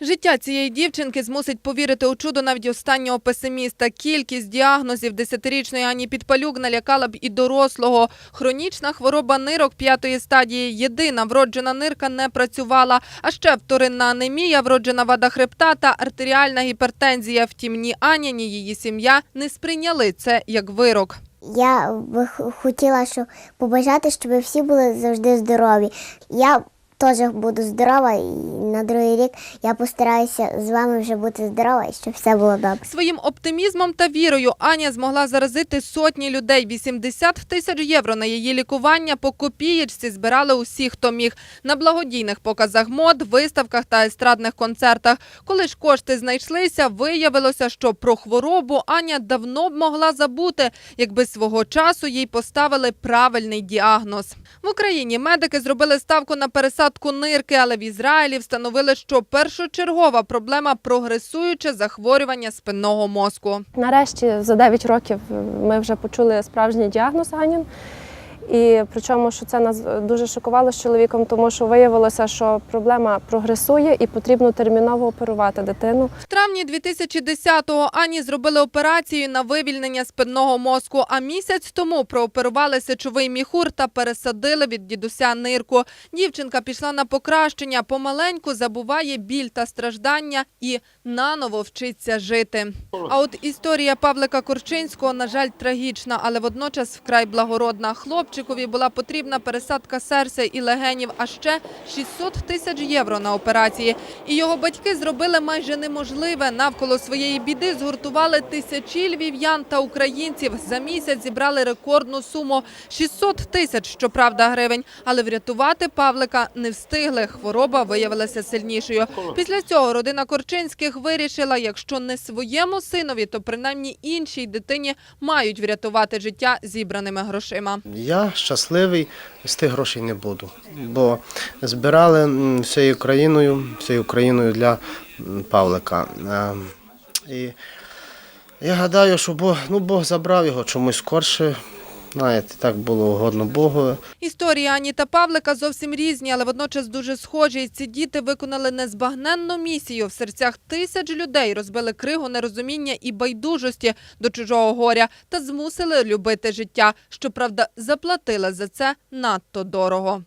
Життя цієї дівчинки змусить повірити у чудо навіть останнього песиміста. Кількість діагнозів десятирічної Ані Підпалюк налякала б і дорослого. Хронічна хвороба нирок п'ятої стадії. Єдина вроджена нирка не працювала. А ще вторинна анемія, вроджена вада хребта та артеріальна гіпертензія. Втім, ні Аня, ні її сім'я не сприйняли це як вирок. Я х- хотіла, щоб побажати, щоб всі були завжди здорові. Я теж буду здорова, і на другий рік я постараюся з вами вже бути здорова і щоб все було добре. Своїм оптимізмом та вірою Аня змогла заразити сотні людей. 80 тисяч євро на її лікування по копієчці збирали усі, хто міг. На благодійних показах мод, виставках та естрадних концертах. Коли ж кошти знайшлися, виявилося, що про хворобу Аня давно б могла забути, якби свого часу їй поставили правильний діагноз. В Україні медики зробили ставку на пересадку нирки, але в Ізраїлі встановили, що першочергова проблема прогресуюче захворювання спинного мозку. Нарешті за 9 років ми вже почули справжній діагноз Анін. І причому, що це нас дуже шокувало з чоловіком, тому що виявилося, що проблема прогресує і потрібно терміново оперувати дитину. В травні 2010-го Ані зробили операцію на вивільнення спинного мозку, а місяць тому прооперували сечовий міхур та пересадили від дідуся нирку. Дівчинка пішла на покращення, помаленьку забуває біль та страждання і наново вчиться жити. А от історія Павлика Корчинського, на жаль, трагічна, але водночас вкрай благородна. Хлопчикові була потрібна пересадка серця і легенів, а ще 600 тисяч євро на операції. І його батьки зробили майже неможливе. Навколо своєї біди згуртували тисячі львів'ян та українців. За місяць зібрали рекордну суму – 600 тисяч, щоправда, гривень. Але врятувати Павлика не встигли. Хвороба виявилася сильнішою. Після цього родина Корчинських вирішила, якщо не своєму синові, то принаймні іншій дитині мають врятувати життя зібраними грошима. Я щасливий, з тих грошей не буду, бо збирали всією країною, всією країною для Павлика. Е, І я гадаю, що Бог, ну, Бог забрав його чомусь скорше. Знаєте, так було угодно Богу. Історії Ані та Павлика зовсім різні, але водночас дуже схожі. І ці діти виконали незбагненну місію в серцях тисяч людей, розбили кригу нерозуміння і байдужості до чужого горя та змусили любити життя. Щоправда, заплатили за це надто дорого.